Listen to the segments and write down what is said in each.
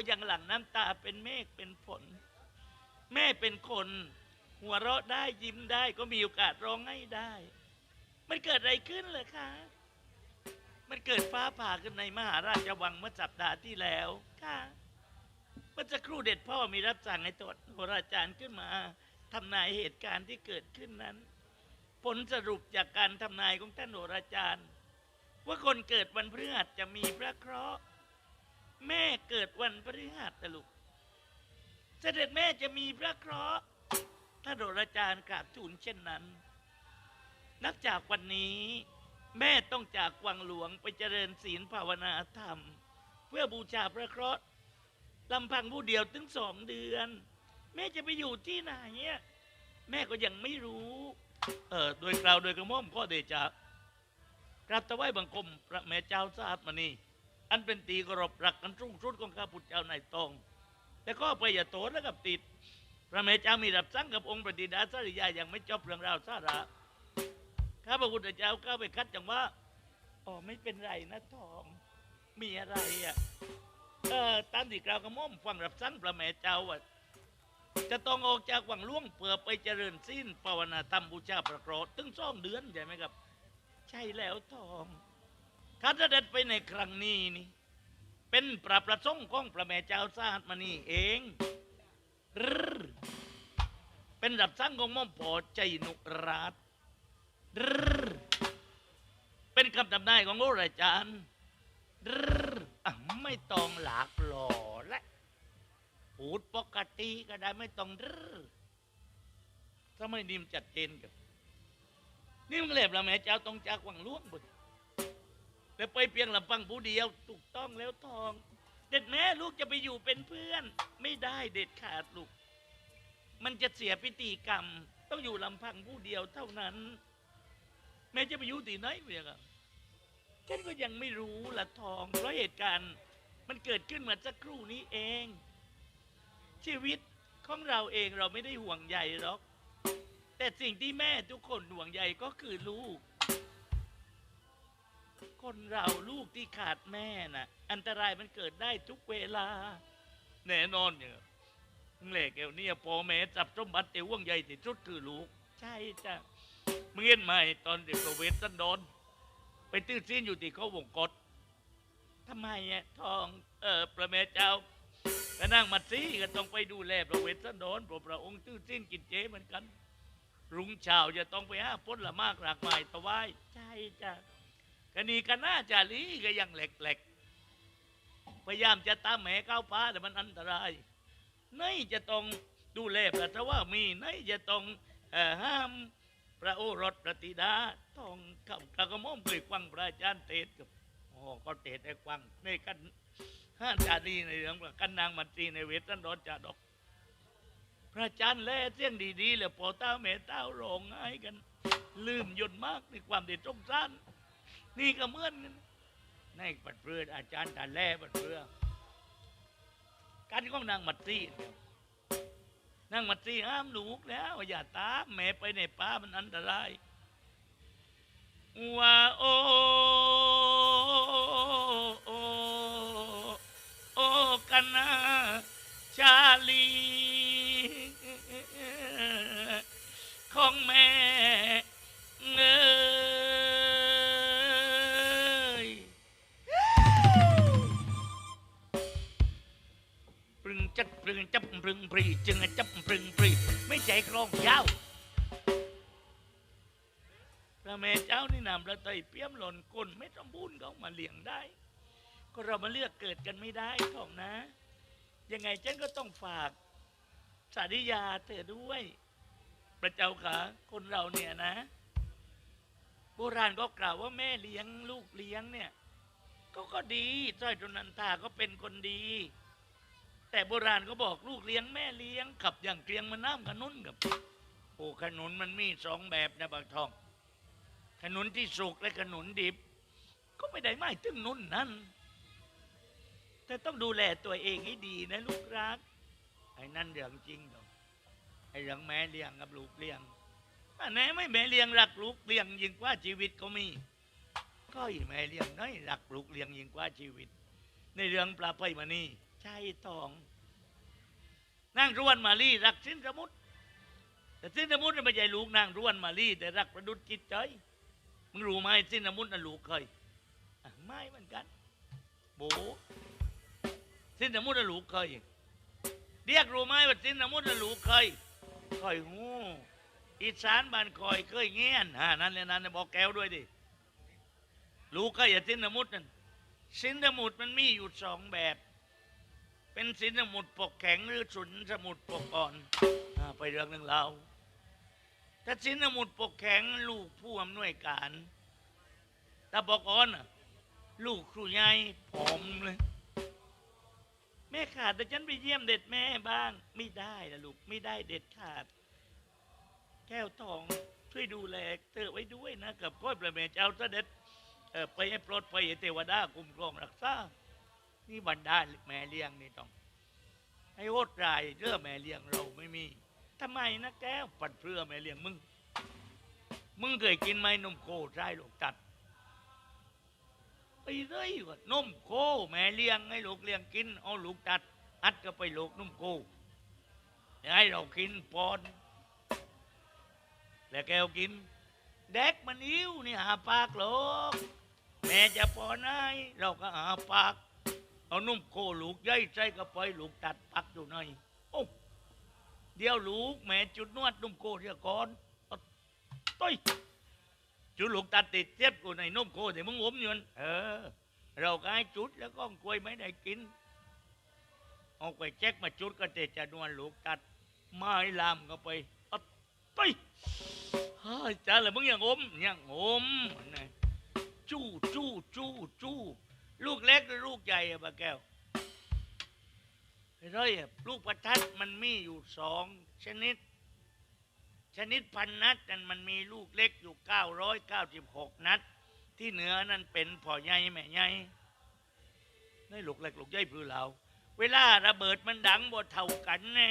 ก็ยังหลั่งน้ำตาเป็นเมฆเป็นฝนแม่เป็นคน หัวเราะได้ยิ้มได้ก็มีโอกาสร้องไห้ได้ มันเกิดอะไรขึ้นเหรอคะ มันเกิดฟ้าผ่าขึ้นในมหาราชวังเมื่อสัปดาห์ที่แล้วค่ะมื่อสักครูเด็ดพ่อมีรับสั่งให้ตรวจโหราจารย์ขึ้นมาทำนายเหตุการณ์ที่เกิดขึ้นนั้น ผลสรุปจากการทำนายของท่านโหราจารย์ ว่าคนเกิดวันพฤหัสจะมีพระเคราะห์ แม่เกิดวันพฤหัสนะลูก เสด็จแม่จะมีพระเคราะห์ถ้าโดราจารย์กราบทูลเช่นนั้น นับจากวันนี้ แม่ต้องจากวังหลวงไปเจริญศีลภาวนาธรรม เพื่อบูชาพระเคราะห์ลำพังผู้เดียวถึงสองเดือน แม่จะไปอยู่ที่ไหนอะแม่ก็ยังไม่รู้ เออโดยกล่าวโดยกระหม่อมข้อเดชะกราบถวายบังคมพระแม่เจ้าทราบมานี่ อันเป็นตีกรบรักกันรุ่งสุดของข้าพุทธเจ้านายตอง แต่ก็ไปอย่าโตแล้วกับติด พระแม่เจ้ามีรับสั่งกับองค์ปฏิดาสริยาอยังไม่จบเรื่องราวสาระข้าพระพุทธเจ้าเข้าไปคัดจังว่าอ๋อไม่เป็นไรนะทอง มีอะไรอะเออตามที่กล่าวกระม่อมฟังรับสั่งพระแม่เจ้าว่าจะต้องออกจากวังล่วงเพื่อไปเจริญสิ้นภาวนาธรรมบูชาพระเคราะห์ถึงสองเดือนใช่ไหมครับ ใช่แล้วทอง ข้าเสด็จไปในครั้งนี้นี่เป็นพระประสงค์ของพระแม่เจ้าสาหัสมานี่เองรึเป็นรับสั่งของม่อมพอใจนุราชรึเป็นคำทำนายของโอราจารย์รึไม่ต้องหลากหล่อและพูดปกติก็ได้ไม่ต้องรึถ้าไม่นิ่มจัดเจนกับนี่มันเล็บละแม่เจ้าต้องจากวังล่วงบุตร แต่ไปเพียงลำพังผู้เดียวถูกต้องแล้วทอง เด็ดแม่ลูกจะไปอยู่เป็นเพื่อน ไม่ได้เด็ดขาดลูก มันจะเสียพิธีกรรม ต้องอยู่ลำพังผู้เดียวเท่านั้น แม่จะไปอยู่ที่ไหนเมียครับฉันก็ยังไม่รู้ละทอง เพราะเหตุการณ์มันเกิดขึ้นมื่อสักครู่นี้เอง ชีวิตของเราเองเราไม่ได้ห่วงใยหรอก แต่สิ่งที่แม่ทุกคนห่วงใยก็คือลูก คนเราลูกที่ขาดแม่น่ะ อันตรายมันเกิดได้ทุกเวลา แน่นอนอย่างเหล็กเอวเนี่ยพอแม่จับสมบัติเตียวงใหญ่ที่สุดคือลูก ใช่จ้ะมึงเห็นไหมตอนเด็กประเวทสันดอนไปตื้อซีนอยู่ที่เขาวงกฏทำไมอะทองเออพระแม่เจ้าก็นั่งมัดซีก็ต้องไปดูแลประเวทสันดอนเพราะพระองค์ตื้อซีนกินเจเหมือนกัน รุงเช้าจะต้องไปหาพ้นละมากหลากหมายตะไว้ใช่จ้ะ กนีกันน่าจะลีก็ยังเหล็กๆพยายามจะตามแหมเข้าป่าแต่มันอันตรายไหนจะต้องดูแลพระสวามีไหนจะต้องห้ามพระโอรสพระธิดาต้องคำกระกระม่อมเคยฟังพระอาจารย์เทศกับโอ้ก็เทศให้ฟังในกันห้าจารีในเรื่องกันนางมัตรีในเวทันดอนจาดอก พระอาจารย์แล่เสียงดีๆแล้วพอเต้าแม่เต้าร้องไห้กัน ลืมยนมากในความเด็ดสงสาร นี่ก็เหมือนนในปัดเปลืออาจารย์ตาแล่ปัดเปลือการของนางมัตรีนางมัตรีห้ามลูกแล้ว อย่าตามแม่ไปในป่ามันอันตรายว่าโอโอโอกันนาชาลีของแม่ รึงจับปรึงปรีจึงจับปรึงปรีไม่ใจกรองยาวพระแม่เจ้านี่นำพระไตรเปี้ยมหล่นก้นไม่สมบูรณ์เขามาเลี้ยงได้ ก็เรามาเลือกเกิดกันไม่ได้ทองนะ ยังไงฉันก็ต้องฝากสาริยาเธอด้วย พระเจ้าค่ะคนเราเนี่ยนะ โบราณก็กล่าวว่าแม่เลี้ยงลูกเลี้ยงเนี่ยก็ก็ดีสร้อยจนันทาก็เป็นคนดี แต่โบราณก็บอกลูกเลี้ยงแม่เลี้ยงขับอย่างเกลียงมันน้ำขนุนกับโอ้ขนุนมันมีสองแบบนะบางทอง ขนุนที่สุกและขนุนดิบ ก็ไม่ได้หมายถึงนุ่นนั่นแต่ต้องดูแลตัวเองให้ดีนะลูกรัก ไอ้นั่นเรื่องจริงดอกไอ้เรื่องแม่เลี้ยงกับลูกเลี้ยงอันไหนไม่แม่เลี้ยงรักลูกเลี้ยงยิ่งกว่าชีวิตก็มี ก็อีแม่เลี้ยงน้อยรักลูกเลี้ยงยิ่งกว่าชีวิต ในเรื่องปลาไปมานี่ ใช่ทองนางรวนมาลีรักสินสมุทรแต่สินสมุทรน่ะไม่ใช่ลูกนางรวนมาลีแต่รักประดุจจิตใจมึงรู้ไหมสินสมุทรน่ะลูกเคยไม่เหมือนกันโบสินสมุทรน่ะลูกเคยเรียกรู้ไหมว่าสินสมุทรน่ะลูกเคยเคยหูอีสานบ้านคอยเคยเงี้ยนอ่านั่นเลยนั่นบอกแก้วด้วยดิลูกเคยอย่าสินสมุทรนั่นสินสมุดมันมีอยู่สองแบบ เป็นสินสมุดปกแข็งหรือสุนสมุดปกอ่อนอาไปเรื่องหนึ่งเราถ้าสินสมุดปกแข็งลูกผู้อำนวยการถ้าปกอ่อนน่ะลูกครูใหญ่ผอมเลยแม่ขาดแต่ฉันไปเยี่ยมเด็ดแม่บ้าง ไม่ได้นะลูกไม่ได้เด็ดขาด แก้วทองช่วยดูแลเธอไว้ด้วยนะกับก้อยประเมเจ้าเสด็จเออไปให้ปลดไปให้เทวดาคุ้มครองรักษา นี่บรรดาแม่เลี้ยงนี่ต้องให้โหดรายเรื่องแม่เลี้ยงเราไม่มีทำไมนะแก้วปัดเพื่อแม่เลี้ยงมึง มึงเคยกินไหมนมโคใช่ลูกจัดไปเรื่อยว่านมโคแม่เลี้ยงให้ลูกเลี้ยงกินเอาลูกจัด อัดก็ไปลูกนมโคให้เรากินปอนแล้วแกวกิน เด็กมันหิวนี่หาปากหรอกแม่จะปอนให้เราก็หาปาก เอานุ่มโคลูกใหญ่ใส่กระไปลูกตัดปักอยู่ในโอ้เดี๋ยวลูกแม่จุดนวดนุ่มโคเดียวก่อนต้อยจุดลูกตัดติดเจ็บกูในนุ่มโคแต่มึงอมอยู่นเออ เราก็ให้จุดแล้วก็กล้วยไม่ได้กินเอาไปแจ็คมาจุดก็เตะจะนวลลูกตัดไม้ลามก็ไปอาต้อยเฮ้ยจ้าเลยมึงอย่างอมอย่างอม จู้จู้จู้จู้ ลูกเล็กหรือลูกใหญ่อะปะแก้วไอ้ร้อยอะลูกประทัดมันมีอยู่สองชนิด ชนิดพันนัดนั้นมันมีลูกเล็กอยู่เก้าร้อยเก้าสิบหกนัด ที่เหนือนั่นเป็นพ่อใหญ่แม่ใหญ่นี่ลูกเล็กลูกใหญ่พื้เราเวลาระเบิดมันดังบ่เท่ากันไง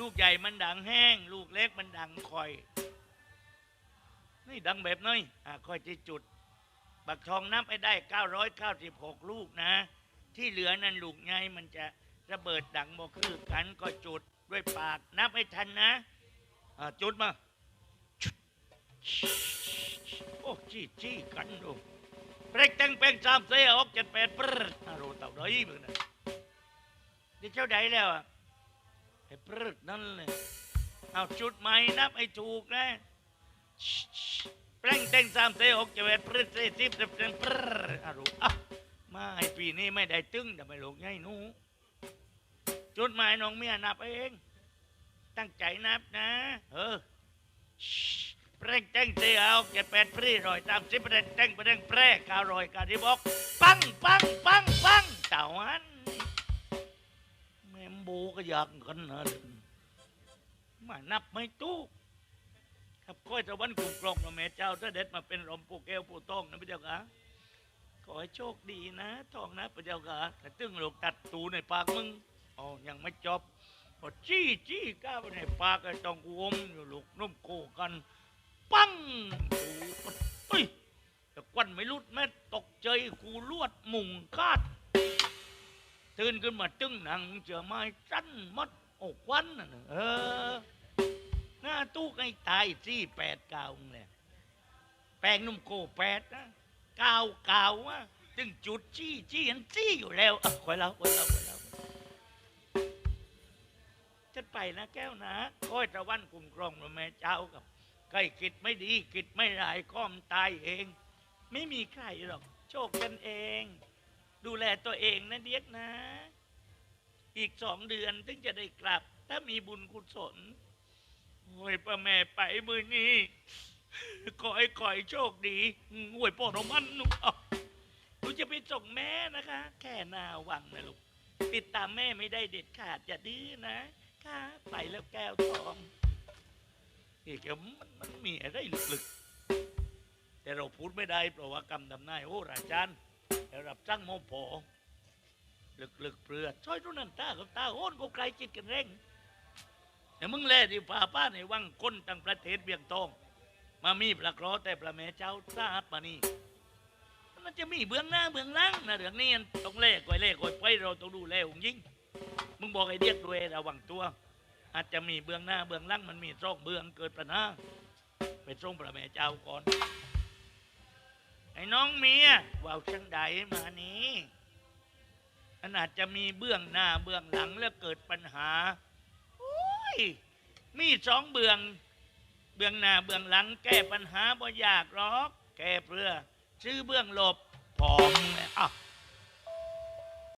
ลูกใหญ่มันดังแห้ง ลูกเล็กมันดังคอย นี่ดังแบบน้อยอะคอยจะจุด บักทองนับไปได้ 996 ลูกนะ ที่เหลือนั่นลูกไงมันจะระเบิดดังบ่คือกันก็จุดด้วยปากนับให้ทันนะอะจุดมาโอ้จี้จี้กันดูเปรกตังเปงสามเสียออกเจ็ดแปดปรดอะรู้เต่าได้มึงนะนี่เจ้าใดแล้วอะไอ้ปรดนั่นเลยเอาจุดใหม่นับให้ถูกนะแปล งเต็งสามเสหกเจ็ดพฤษภสิบสิบเต็งปรอารุอะมาไอปีนี้ไม่ได้ตึงแต่ไม่หลงไงหนูจุดหมายน้องเมียนับเอง ตั้งใจนับนะ เออแปลงเต็งเสหกเจ็ดแปดพฤษรอยตามสิบแปดเต็งไปเต็งแปร่การอยการที่บอกปังปังปังปังเต่าอันแม่มโบก็อยากกันนะมานับไม่ตู้ ครับก้อยตะวันกลุ่มกลองนะแม่เจ้าถ้าเด็ดมาเป็นรอมปูแก้วปูต้องนะพระเจ้าค่ะขอให้โชคดีนะทองนะพระเจ้าค่ะแต่ตึงลูกตัดตูในปากมึงอ๋อยังไม่จบพอจี้จี้ก้าวไปในปากไอ้ตองอวมอยู่ลูกนุ่มโกกัน ปังตูเฮ้ยแต่ควันไม่รุดแม่ตกใจกูลวดมุงคาดตื่นขึ้นมาตึงหนังเจอไม้สั้นมัดอ้ควันน่ะเออ หน้าตู้ให้ตายซี่แปดเก้าเลยแปลงนุ่มโกแปดนะเก้าเก้าอะถึงจุดจี้จี้ยันจี้อยู่แล้วอะคอยเราคอยเราคอยเราฉันไปนะแก้วนะคอยตะวันกุ่มกรองหรือแม่เจ้ากับใครคิดไม่ดีคิดไม่ร้ายก้อมตายเอง ไม่มีใครหรอก โชคกันเอง ดูแลตัวเองนะเดียกนะ อีกสองเดือนถึงจะได้กลับ ถ้ามีบุญกุศล โอ้ยป้าแม่ไปมือนี้ขอให้ขอยโชคดีหวยโปรดของมันหนูเอาหนูจะไปส่งแม่นะคะ แค่หนาวังนะลูกติดตามแม่ไม่ได้เด็ดขาดอย่าดื้อนะค่ะไปแล้วแก้วทองนี่แกมันมันมีอะไรลึกๆแต่เราพูดไม่ได้เพราะว่ากรรมดำนายโอ้ราชันแต่รับจ้างโมโผลึกๆเปลือช่อยรุ่นนั้นตากับตาโอนก็ไกลจิตกันเร่ง แต่มึงแล่ที่พาป้าในวังคนต่างประเทศเบียงทอง มามีประเคราะห์แต่ประแม่เจ้าทราบมานี่มันจะมีเบื้องหน้าเบื้องหลังนะเรื่องนี้ต้องเล่ก่อยเล่ก่อยไปเราต้องดูแลองยิ่งมึงบอกไอ้เดียกด้วยระวังตัว อาจจะมีเบื้องหน้าเบื้องหลังมันมีร่องเบื้องเกิดปัญหาไปส่งพระแม่เจ้าก่อนไอ้น้องเมียว่าวช่างใดมานี้อันอาจจะมีเบื้องหน้าเบื้องหลังแล้วเกิดปัญหา มีสองเบืองเบืองหน้าเบืองหลัง แก้ปัญหาบ่ยากหรอก แก้เพื่อชื่อเบื้องหลบผอม